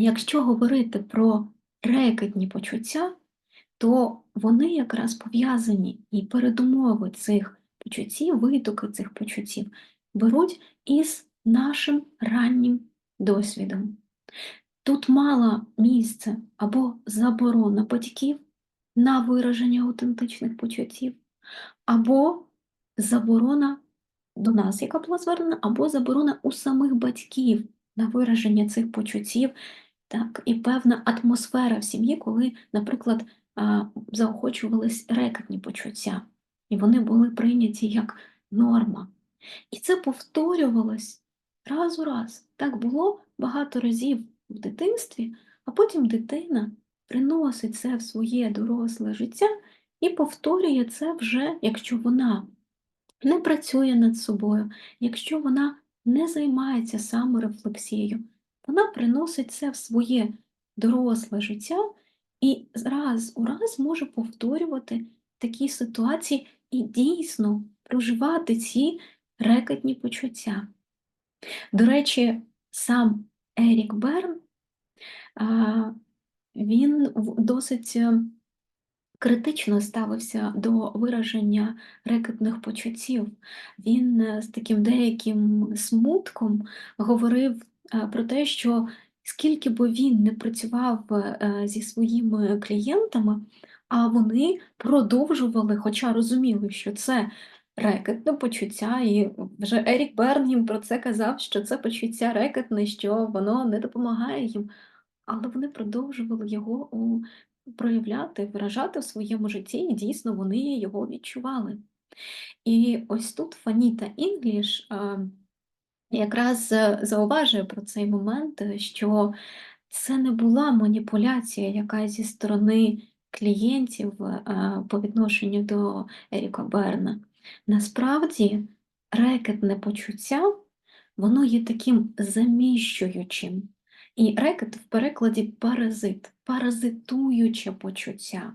Якщо говорити про рекетні почуття, то вони якраз пов'язані і передумови цих почуттів, витоки цих почуттів беруть із нашим раннім досвідом. Тут мала місце або заборона батьків на вираження аутентичних почуттів, або заборона до нас, яка була звернена, або заборона у самих батьків на вираження цих почуттів, так, і певна атмосфера в сім'ї, коли, наприклад, заохочувались рекетні почуття, і вони були прийняті як норма. І це повторювалось раз у раз. Так було багато разів в дитинстві, а потім дитина приносить це в своє доросле життя і повторює це вже, якщо вона не працює над собою, якщо вона не займається саморефлексією, вона приносить це в своє доросле життя і раз у раз може повторювати такі ситуації і дійсно проживати ці рекетні почуття. До речі, сам Ерік Берн, він досить е, критично ставився до вираження рекетних почуттів. Він е, з таким деяким смутком говорив про те, що скільки би він не працював е, зі своїми клієнтами, а вони продовжували, хоча розуміли, що це рекетне почуття, і вже Ерік Берн їм про це казав, що це почуття рекетне, що воно не допомагає їм. Але вони продовжували його у проявляти, виражати в своєму житті, і дійсно вони його відчували. І ось тут Фаніта Інгліш а, якраз е, зауважує про цей момент, е, що це не була маніпуляція, яка зі сторони клієнтів е, по відношенню до Еріка Берна. Насправді, рекетне почуття, воно є таким заміщуючим. І рекет в перекладі паразит, паразитуюче почуття.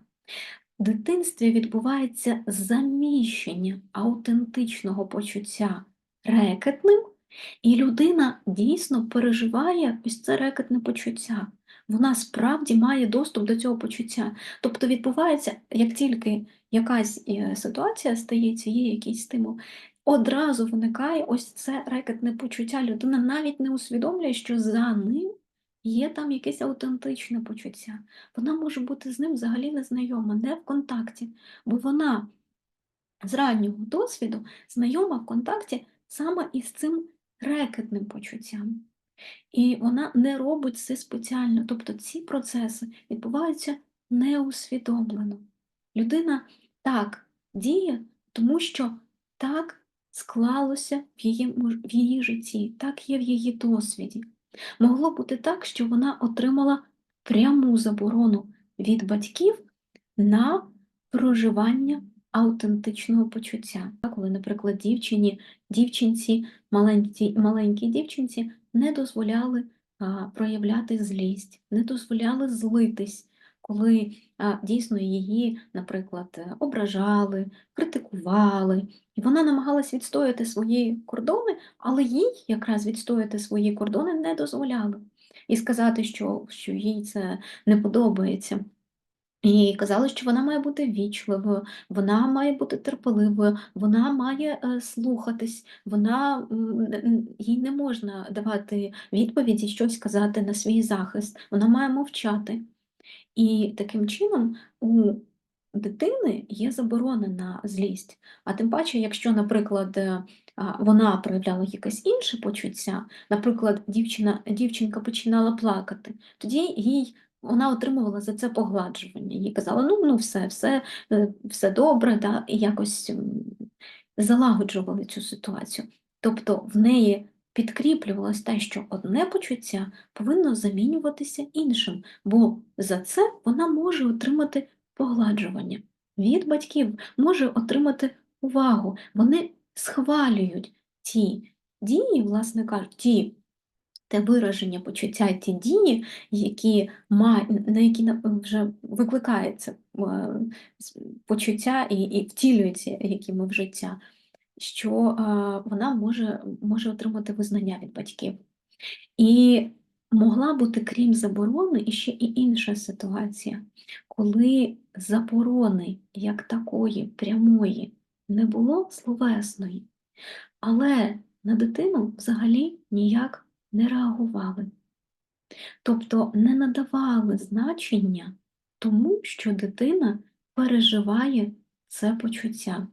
В дитинстві відбувається заміщення аутентичного почуття рекетним, і людина дійсно переживає ось це рекетне почуття. Вона справді має доступ до цього почуття. Тобто відбувається, як тільки якась е, ситуація стається, є якийсь стимул, одразу виникає ось це рекетне почуття. Людина навіть не усвідомлює, що за ним є там якесь аутентичне почуття. Вона може бути з ним взагалі незнайома, не в контакті, бо вона з раннього досвіду знайома в контакті саме із цим рекетним почуттям. І вона не робить це спеціально. Тобто ці процеси відбуваються неусвідомлено. Людина так діє, тому що так склалося в її, в її житті, так є в її досвіді. Могло бути так, що вона отримала пряму заборону від батьків на проживання аутентичного почуття. Коли, наприклад, дівчині, дівчинці, маленькій, маленькій дівчинці не дозволяли а, проявляти злість, не дозволяли злитись, коли а, дійсно її, наприклад, ображали, критикували, і вона намагалась відстояти свої кордони, але їй якраз відстояти свої кордони не дозволяли. І сказати, що, що їй це не подобається. І казали, що вона має бути вічливою, вона має бути терпеливою, вона має е, слухатись, вона їй не можна давати відповіді, щось казати на свій захист, вона має мовчати. І таким чином у дитини є заборона на злість. А тим паче, якщо, наприклад, е, вона проявляла якесь інше почуття, наприклад, дівчина, дівчинка починала плакати, тоді їй вона отримувала за це погладжування. Їй казала, ну ну все, все е, все добре, да, і якось залагоджували цю ситуацію. Тобто в неї підкріплювалось те, що одне почуття повинно замінюватися іншим, бо за це вона може отримати погладжування. Від батьків може отримати увагу. Вони схвалюють ті дії, власне кажуть, ті те вираження почуття, ті дії, які на які вже викликається е, почуття і і втілюється якими в життя, що вона може, може отримати визнання від батьків. І могла бути, крім заборони, іще і інша ситуація, коли заборони як такої прямої не було словесної, але на дитину взагалі ніяк не реагували. Тобто не надавали значення тому, що дитина переживає це почуття.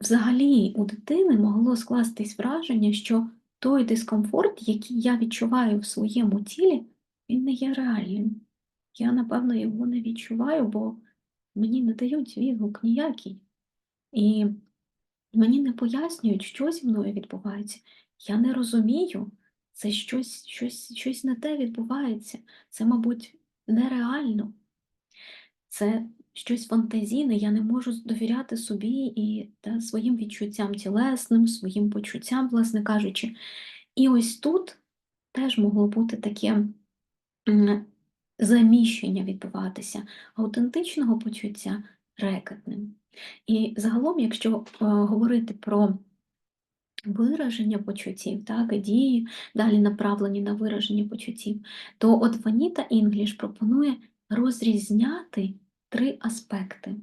Взагалі у дитини могло скластись враження, що той дискомфорт, який я відчуваю в своєму тілі, він не є реальним. Я, напевно, його не відчуваю, бо мені не дають відгук ніякий. І мені не пояснюють, що зі мною відбувається. Я не розумію, це щось, щось, щось не те відбувається. Це, мабуть, нереально. Це щось фантазійне, я не можу довіряти собі і та, своїм відчуттям тілесним, своїм почуттям, власне кажучи. І ось тут теж могло бути таке заміщення відбуватися аутентичного почуття рекетним. І загалом, якщо е, говорити про вираження почуттів, так, дії, далі направлені на вираження почуттів, то от Ваніта Інгліш пропонує розрізняти три аспекти.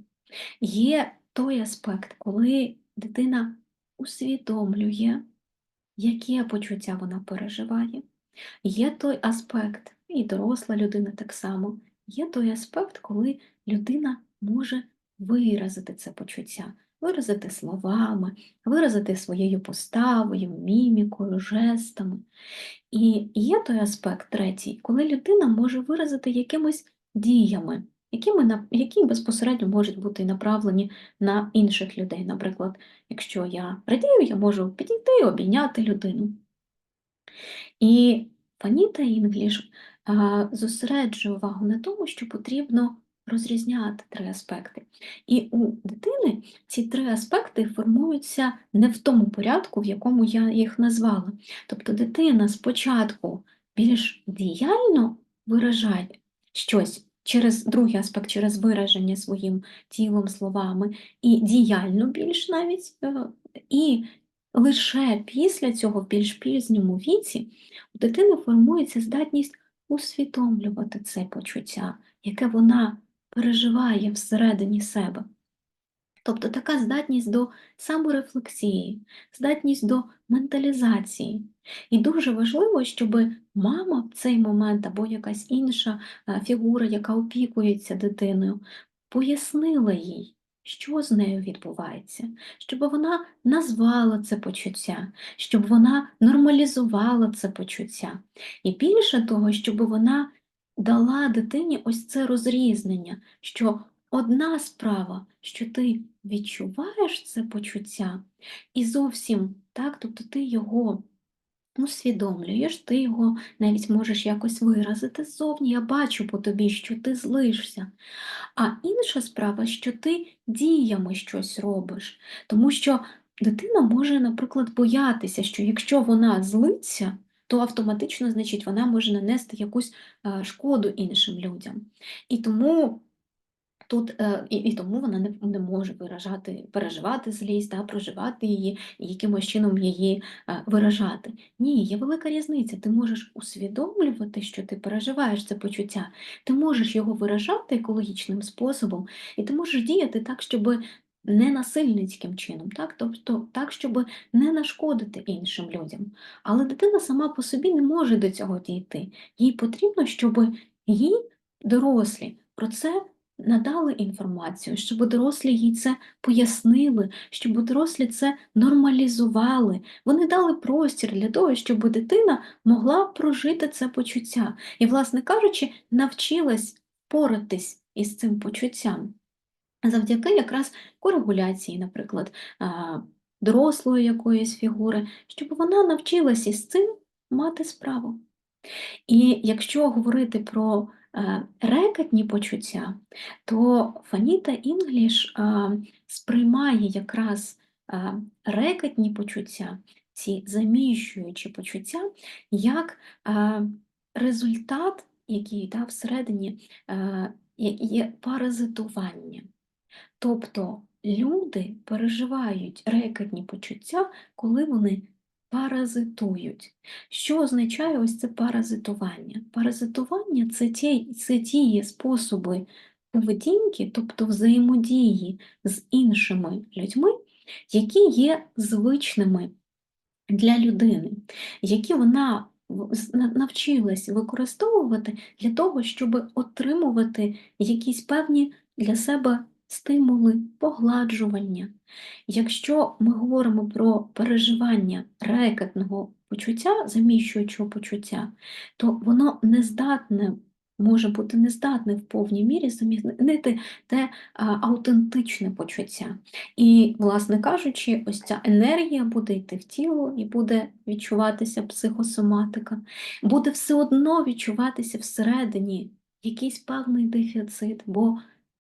Є той аспект, коли дитина усвідомлює, яке почуття вона переживає. Є той аспект, і доросла людина так само, є той аспект, коли людина може виразити це почуття, виразити словами, виразити своєю поставою, мімікою, жестами. І є той аспект третій, коли людина може виразити якимись діями, які, ми, які безпосередньо можуть бути направлені на інших людей. Наприклад, якщо я радію, я можу підійти, обійняти людину. І Фаніта Інгліш зосереджує увагу на тому, що потрібно розрізняти три аспекти. І у дитини ці три аспекти формуються не в тому порядку, в якому я їх назвала. Тобто дитина спочатку більш діяльно виражає щось через другий аспект, через вираження своїм тілом, словами, і діяльно більш навіть, е, і лише після цього, в більш пізньому віці, у дитини формується здатність усвідомлювати це почуття, яке вона переживає всередині себе. Тобто така здатність до саморефлексії, здатність до менталізації. І дуже важливо, щоб мама в цей момент або якась інша е, фігура, яка опікується дитиною, пояснила їй, що з нею відбувається, щоб вона назвала це почуття, щоб вона нормалізувала це почуття. І більше того, щоб вона дала дитині ось це розрізнення, що одна справа, що ти відчуваєш це почуття, і зовсім так, тобто ти його усвідомлюєш, ти його навіть можеш якось виразити ззовні, я бачу по тобі, що ти злишся. А інша справа, що ти діями щось робиш, тому що дитина може, наприклад, боятися, що якщо вона злиться, то автоматично, значить, вона може нанести якусь е, шкоду іншим людям. І тому Тут е, і, і тому вона не, не може виражати, переживати злість, да, проживати її і якимось чином її е, виражати. Ні, є велика різниця. Ти можеш усвідомлювати, що ти переживаєш це почуття, ти можеш його виражати екологічним способом, і ти можеш діяти так, щоб не насильницьким чином, так? тобто так, щоб не нашкодити іншим людям. Але дитина сама по собі не може до цього дійти. Їй потрібно, щоб їй дорослі про це надали інформацію, щоб дорослі їй це пояснили, щоб дорослі це нормалізували. Вони дали простір для того, щоб дитина могла прожити це почуття. І, власне кажучи, навчилась поратись із цим почуттям. Завдяки якраз корегуляції, наприклад, дорослої якоїсь фігури, щоб вона навчилась із цим мати справу. І якщо говорити про Е, рекетні почуття, то Фаніта Інгліш е, сприймає якраз е, рекетні почуття, ці заміщуючі почуття, як результат, який да, всередині є паразитування. Тобто люди переживають рекетні почуття, коли вони паразитують. Що означає ось це паразитування? Паразитування це ті, це ті способи поведінки, тобто взаємодії з іншими людьми, які є звичними для людини, які вона навчилась використовувати для того, щоб отримувати якісь певні для себе стимули, погладжування. Якщо ми говоримо про переживання рекетного почуття, заміщуючого почуття, то воно не здатне, може бути не здатне в повній мірі замінити те а, автентичне почуття. І, власне кажучи, ось ця енергія буде йти в тіло і буде відчуватися психосоматика, буде все одно відчуватися всередині якийсь певний дефіцит, бо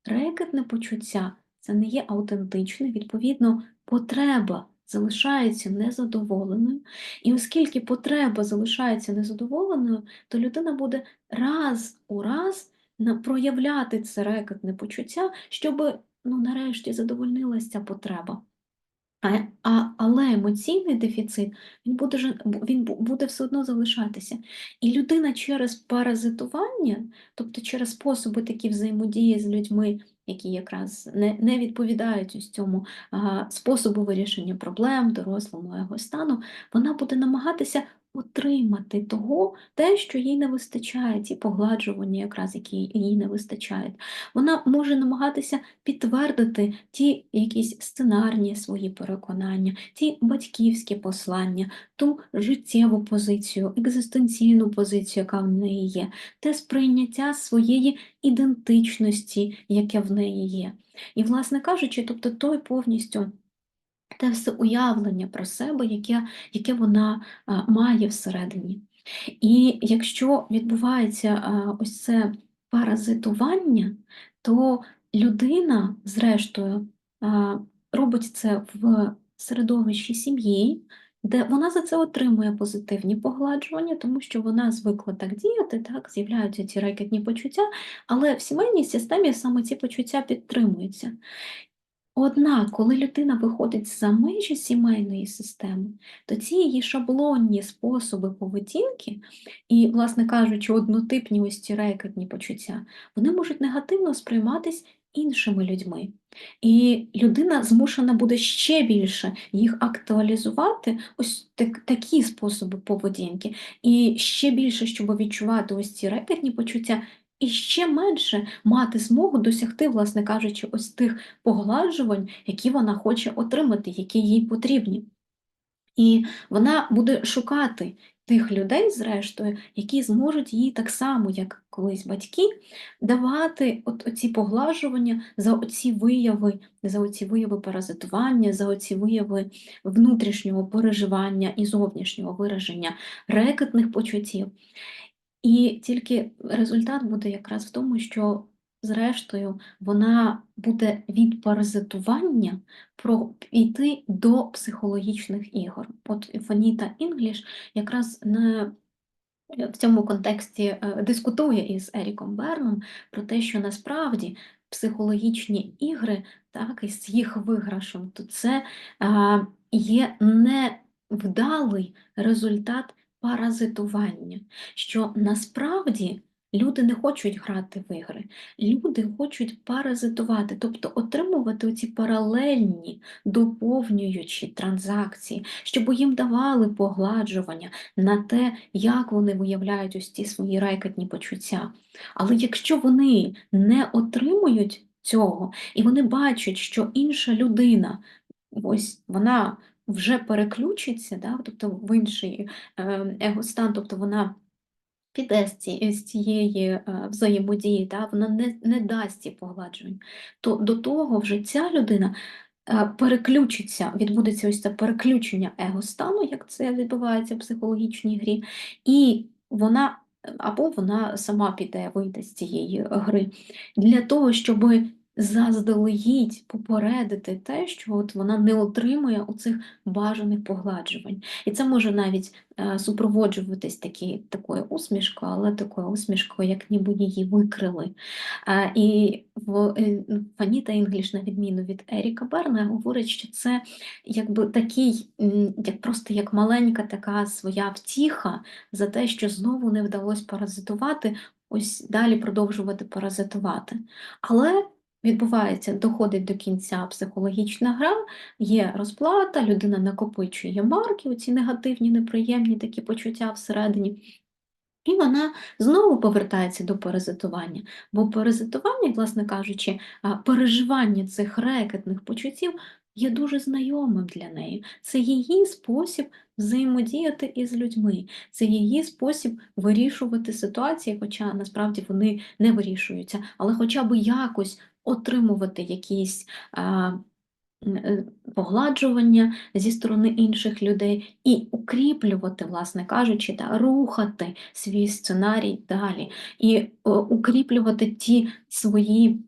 рекетне почуття це не є аутентичне, відповідно, потреба залишається незадоволеною. І оскільки потреба залишається незадоволеною, то людина буде раз у раз проявляти це рекетне почуття, щоб ну, нарешті задовольнилася ця потреба. А, а, але емоційний дефіцит він буде, він буде все одно залишатися. І людина через паразитування, тобто через способи такі взаємодії з людьми, які якраз не, не відповідають ось цьому а, способу вирішення проблем, дорослому стану, вона буде намагатися отримати того, те, що їй не вистачає, ті погладжування, якраз які їй не вистачають. Вона може намагатися підтвердити ті якісь сценарні свої переконання, ті батьківські послання, ту життєву позицію, екзистенційну позицію, яка в неї є, те сприйняття своєї ідентичності, яке в неї є. І, власне кажучи, тобто той повністю. Те все уявлення про себе, яке, яке вона має всередині. І якщо відбувається ось це паразитування, то людина, зрештою, робить це в середовищі сім'ї, де вона за це отримує позитивні погладжування, тому що вона звикла так діяти, так, з'являються ці рекетні почуття, але в сімейній системі саме ці почуття підтримуються. Однак, коли людина виходить за межі сімейної системи, то ці її шаблонні способи поведінки і, власне кажучи, однотипні ось ці рекетні почуття, вони можуть негативно сприйматись іншими людьми. І людина змушена буде ще більше їх актуалізувати, ось так, такі способи поведінки, і ще більше, щоб відчувати ось ці рекетні почуття, і ще менше мати змогу досягти, власне кажучи, ось тих погладжувань, які вона хоче отримати, які їй потрібні. І вона буде шукати тих людей, зрештою, які зможуть їй так само, як колись батьки, давати от оці поглажування за оці вияви, за оці вияви паразитування, за оці вияви внутрішнього переживання і зовнішнього вираження рекетних почуттів. І тільки результат буде якраз в тому, що, зрештою, вона буде від паразитування йти до психологічних ігор. От Фаніта Інгліш якраз не в цьому контексті е, дискутує із Еріком Берном про те, що насправді психологічні ігри, так, із їх виграшем, то це а, є невдалий результат паразитування, що насправді люди не хочуть грати в ігри, люди хочуть паразитувати, тобто отримувати ці паралельні доповнюючі транзакції, щоб їм давали погладжування на те, як вони виявляють ось ці свої райкатні почуття. Але якщо вони не отримують цього, і вони бачать, що інша людина, ось вона вже переключиться, да, тобто в інший е, егостан, тобто вона піде з цієї е, взаємодії, да, вона не, не дасть ці погладжень, то до того вже ця людина е, переключиться, відбудеться ось це переключення егостану, як це відбувається в психологічній грі, і вона або вона сама піде, вийде з цієї гри, для того, щоб заздалегідь попередити те, що от вона не отримує оцих бажаних погладжувань. І це може навіть е, супроводжуватись такі, такою усмішкою, але такою усмішкою, як ніби її викрили. Е, і в е, Фаніта Інгліш, на відміну від Еріка Берна, говорить, що це якби такий, як просто як маленька така своя втіха за те, що знову не вдалося паразитувати, ось далі продовжувати паразитувати. Але відбувається, доходить до кінця психологічна гра, є розплата, людина накопичує марки, оці негативні, неприємні такі почуття всередині. І вона знову повертається до паразитування. Бо паразитування, власне кажучи, переживання цих рекетних почуттів є дуже знайомим для неї. Це її спосіб взаємодіяти із людьми, це її спосіб вирішувати ситуації, хоча насправді вони не вирішуються, але хоча б якось отримувати якісь. а, е, Погладжування зі сторони інших людей і укріплювати, власне кажучи, та рухати свій сценарій далі, і о, укріплювати ті свої,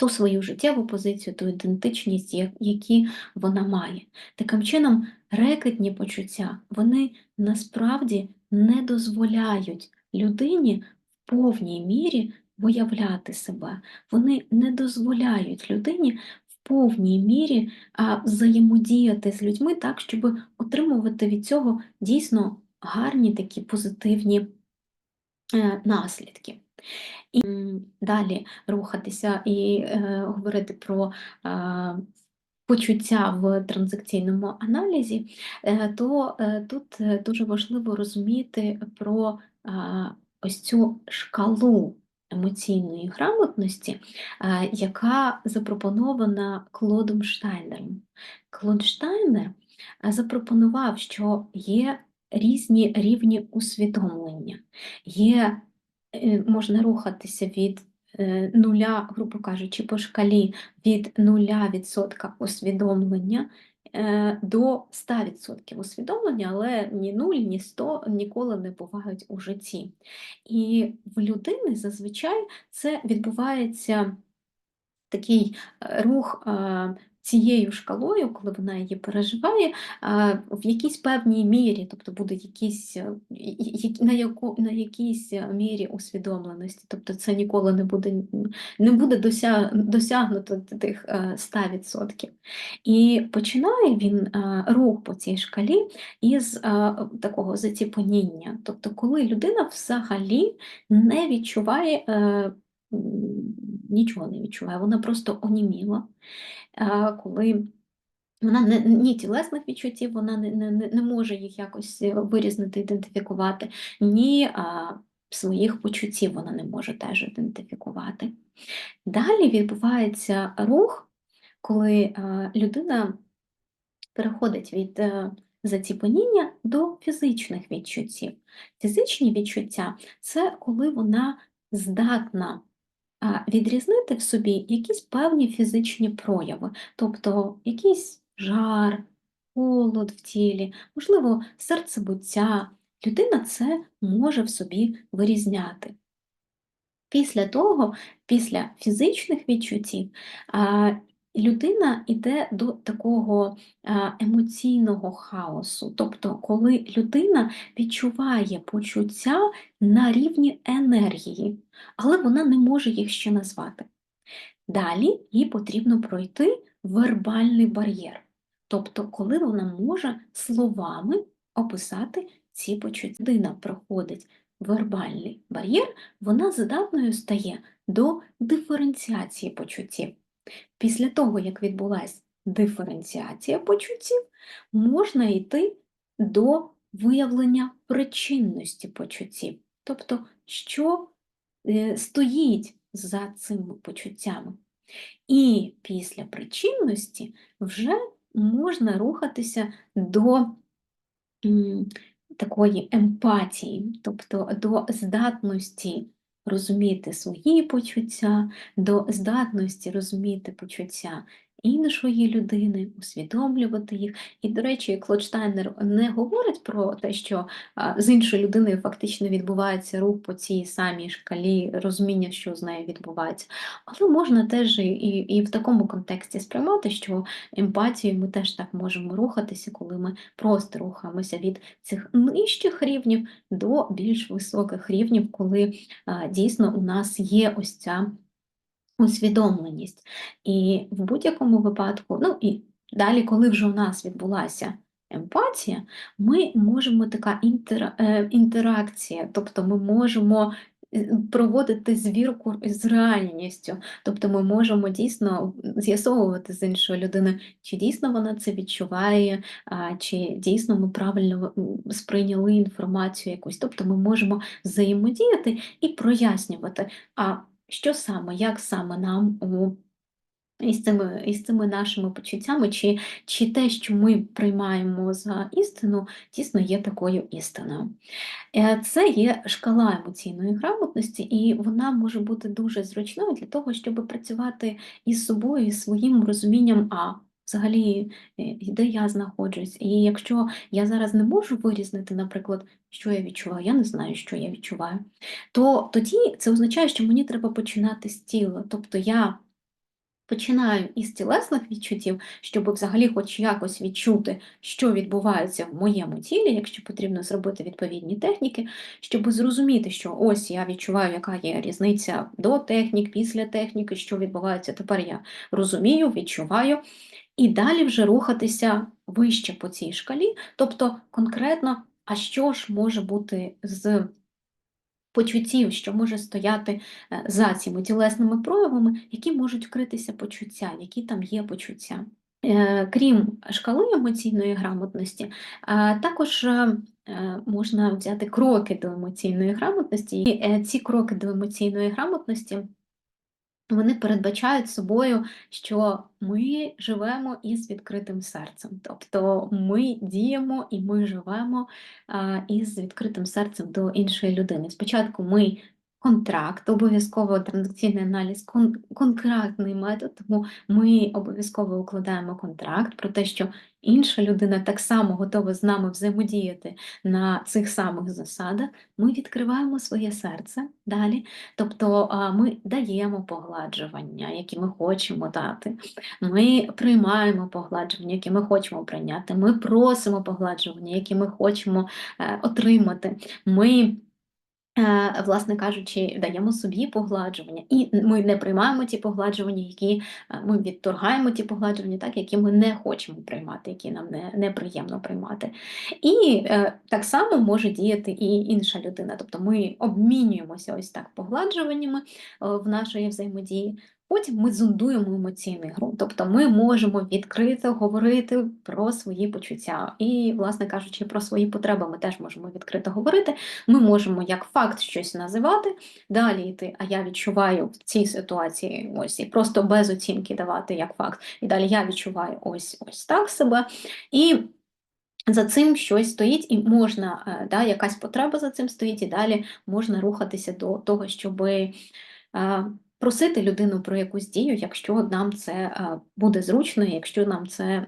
ту свою життєву позицію, ту ідентичність, які вона має. Таким чином, рекетні почуття вони насправді не дозволяють людині в повній мірі виявляти себе. Вони не дозволяють людині в повній мірі а, взаємодіяти з людьми так, щоб отримувати від цього дійсно гарні такі позитивні е, наслідки. І далі рухатися і е, говорити про е, почуття в транзакційному аналізі, е, то е, тут е, дуже важливо розуміти про ось цю шкалу емоційної грамотності, яка запропонована Клодом Штайнером. Клод Штайнер запропонував, що є різні рівні усвідомлення. Є можна рухатися від е, нуля, грубо кажучи, по шкалі від нуля відсотка усвідомлення е, до 100% усвідомлення, але ні 0, ні 100 ніколи не бувають у житті. І в людини зазвичай це відбувається такий е, рух е, цією шкалою, коли вона її переживає, е, в якійсь певній мірі, тобто буде якісь, е, на, яку, на якійсь мірі усвідомленості, тобто це ніколи не буде, не буде досягнуто тих е, 100%. І починає він е, рух по цій шкалі із е, такого заціпеніння, тобто коли людина взагалі не відчуває. Нічого не відчуває, вона просто оніміла, коли вона не, ні тілесних відчуттів, вона не, не, не може їх якось е, вирізнити, ідентифікувати, ні а, своїх почуттів вона не може теж ідентифікувати. Далі відбувається рух, коли а, людина переходить від е, заціпеніння до фізичних відчуттів. Фізичні відчуття це коли вона здатна а, відрізнити в собі якісь певні фізичні прояви, тобто якийсь жар, холод в тілі, можливо, серцебуття. Людина це може в собі вирізняти. Після того, після фізичних відчуттів, людина йде до такого а, емоційного хаосу, тобто коли людина відчуває почуття на рівні енергії, але вона не може їх ще назвати. Далі їй потрібно пройти вербальний бар'єр, тобто коли вона може словами описати ці почуття. Людина проходить вербальний бар'єр, вона здатною стає до диференціації почуттів. Після того, як відбулася диференціація почуттів, можна йти до виявлення причинності почуттів, тобто, що е, стоїть за цими почуттями. І після причинності вже можна рухатися до такої емпатії, тобто до здатності розуміти свої почуття, до здатності розуміти почуття іншої людини, усвідомлювати їх. І, до речі, Клодштайнер не говорить про те, що з іншою людиною фактично відбувається рух по цій самій шкалі розуміння, що з нею відбувається. Але можна теж і, і, в такому контексті сприймати, що емпатію ми теж так можемо рухатися, коли ми просто рухаємося від цих нижчих рівнів до більш високих рівнів, коли дійсно у нас є ось ця усвідомленість. І в будь-якому випадку, ну і далі, коли вже у нас відбулася емпатія, ми можемо така інтер, е, інтеракція, тобто ми можемо е, проводити звірку з реальністю, тобто ми можемо дійсно з'ясовувати з іншою людиною, чи дійсно вона це відчуває, чи дійсно ми правильно сприйняли інформацію якусь. Тобто ми можемо взаємодіяти і прояснювати. А що саме, як саме нам у із цими, із цими нашими почуттями, чи, чи те, що ми приймаємо за істину, дійсно є такою істиною. Е, Це є шкала емоційної грамотності, і вона може бути дуже зручною для того, щоб працювати із собою, із своїм розумінням, а взагалі, е, де я знаходжусь. І якщо я зараз не можу вирізнити, наприклад, що я відчуваю, я не знаю, що я відчуваю, то тоді це означає, що мені треба починати з тіла. Тобто я починаю із тілесних відчуттів, щоб взагалі хоч якось відчути, що відбувається в моєму тілі, якщо потрібно зробити відповідні техніки, щоб зрозуміти, що ось я відчуваю, яка є різниця до технік, після техніки, що відбувається. Тепер я розумію, відчуваю. І далі вже рухатися вище по цій шкалі, тобто конкретно, а що ж може бути з почуттів, що може стояти е, за цими тілесними проявами, які можуть вкритися почуття, які там є почуття. Е, Крім шкали емоційної грамотності, е, також можна взяти кроки до емоційної грамотності. І ці кроки до емоційної грамотності вони передбачають собою, що ми живемо із відкритим серцем. Тобто ми діємо і ми живемо із відкритим серцем до іншої людини. Спочатку ми контракт, обов'язково транзакційний аналіз, кон контрактний метод, тому ми обов'язково укладаємо контракт про те, що інша людина так само готова з нами взаємодіяти на цих самих засадах. Ми відкриваємо своє серце далі, тобто ми даємо погладжування, які ми хочемо дати. Ми приймаємо погладжування, які ми хочемо прийняти. Ми просимо погладжування, які ми хочемо е, отримати. Ми власне кажучи, даємо собі погладжування, і ми не приймаємо ті погладжування, які е, ми відторгаємо ті погладжування, так, які ми не хочемо приймати, які нам не, неприємно приймати. І е, так само може діяти і інша людина. Тобто ми обмінюємося ось так погладжуваннями е, в нашій взаємодії. Потім ми зондуємо емоційний ґрунт, тобто ми можемо відкрито говорити про свої почуття. І, власне кажучи, про свої потреби ми теж можемо відкрито говорити. Ми можемо як факт щось називати, далі йти, а я відчуваю в цій ситуації ось і просто без оцінки давати як факт. І далі я відчуваю ось ось так себе. І за цим щось стоїть, і можна, е, да, якась потреба за цим стоїть, і далі можна рухатися до того, щоби. Просити людину про якусь дію, якщо нам це е, буде зручно, якщо нам це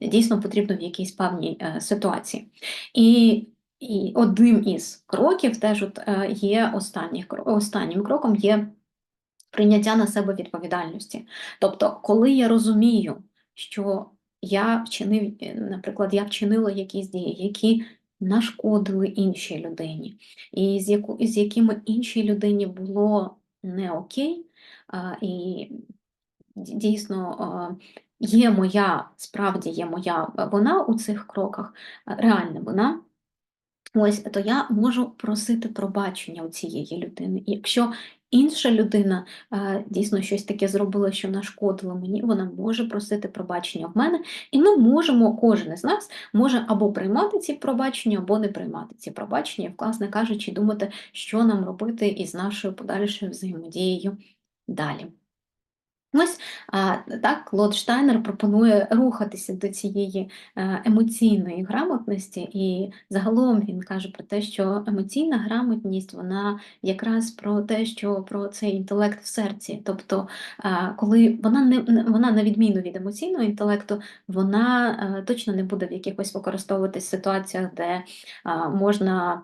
дійсно потрібно в якійсь певній е, ситуації. І і одним із кроків теж от е, є останніх, останнім кроком є прийняття на себе відповідальності. Тобто, коли я розумію, що я вчинив, наприклад, я вчинила якісь дії, які нашкодили іншій людині, і з яку, з якими іншій людині було не окей, і дійсно є моя, справді є моя вона у цих кроках, реальна вона. Ось, то я можу просити пробачення у цієї людини. І якщо інша людина дійсно щось таке зробила, що нашкодило мені, вона може просити пробачення в мене, і ми можемо, кожен із нас може або приймати ці пробачення, або не приймати ці пробачення, власне кажучи, думати, що нам робити із нашою подальшою взаємодією далі. Ось, так, Клод Штайнер пропонує рухатися до цієї е, емоційної грамотності, і загалом він каже про те, що емоційна грамотність вона якраз про те, що про цей інтелект в серці. Тобто, е, коли вона не вона на відміну від емоційного інтелекту, вона е, точно не буде в якихось використовуватись ситуаціях, де можна.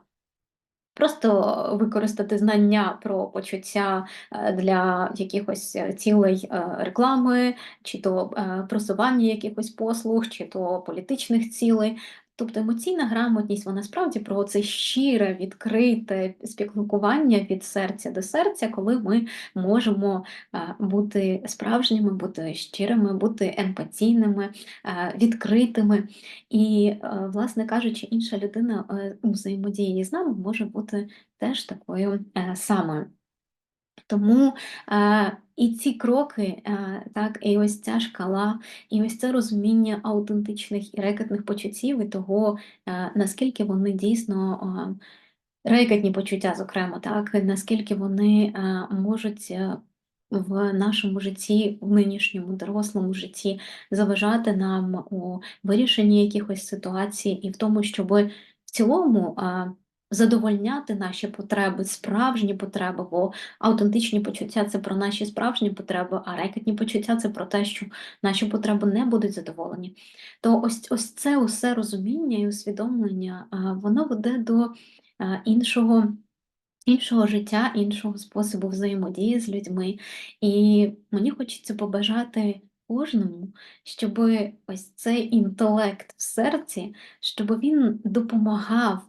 Просто використати знання про почуття е, для якихось е, цілей е, реклами, чи то просування якихось послуг, чи то політичних цілей. Тобто емоційна грамотність, вона справді про це щире, відкрите спілкування від серця до серця, коли ми можемо е, бути справжніми, бути щирими, бути емпатійними, е, відкритими. І, е, власне кажучи, інша людина у взаємодії з нами може бути теж такою самою. Тому і ці кроки, е, так, і ось ця шкала, і ось це розуміння аутентичних і рекетних почуттів, і того, е, наскільки вони дійсно рекетні почуття, зокрема, так, наскільки вони е, можуть в нашому житті, в нинішньому дорослому житті заважати нам у вирішенні якихось ситуацій, і в тому, щоб в цілому. Задовольняти наші потреби, справжні потреби, бо Аутентичні почуття це про наші справжні потреби, а рекетні почуття це про те, що наші потреби не будуть задоволені. То ось ось це усе розуміння і усвідомлення, воно веде до іншого. Іншого життя, іншого способу взаємодії з людьми. І мені хочеться побажати кожному, щоб ось цей інтелект в серці, щоб він допомагав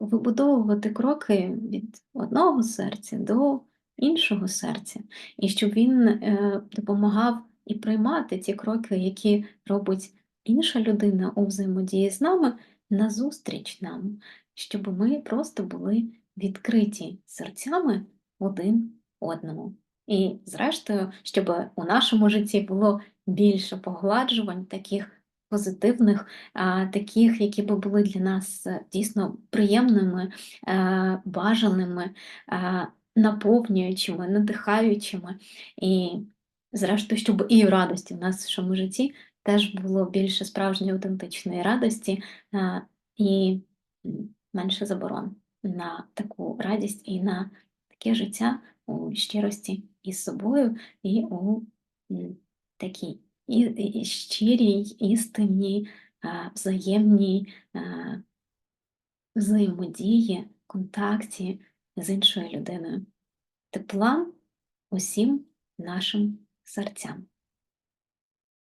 вибудовувати кроки від одного серця до іншого серця, і щоб він е, допомагав і приймати ті кроки, які робить інша людина у взаємодії з нами, назустріч нам, щоб ми просто були відкриті серцями один одному. І, зрештою, щоб у нашому житті було більше погладжувань, таких позитивних, таких, які би були для нас е, дійсно приємними, е, бажаними, е, наповнюючими, надихаючими. І, зрештою, щоб і радості в нашому житті теж було більше справжньої аутентичної радості і менше заборон на таку радість і на таке життя у щирості із собою і у такій і, щирій, істинній, е, взаємній взаємодії, контакті з іншою людиною. Тепла усім нашим серцям.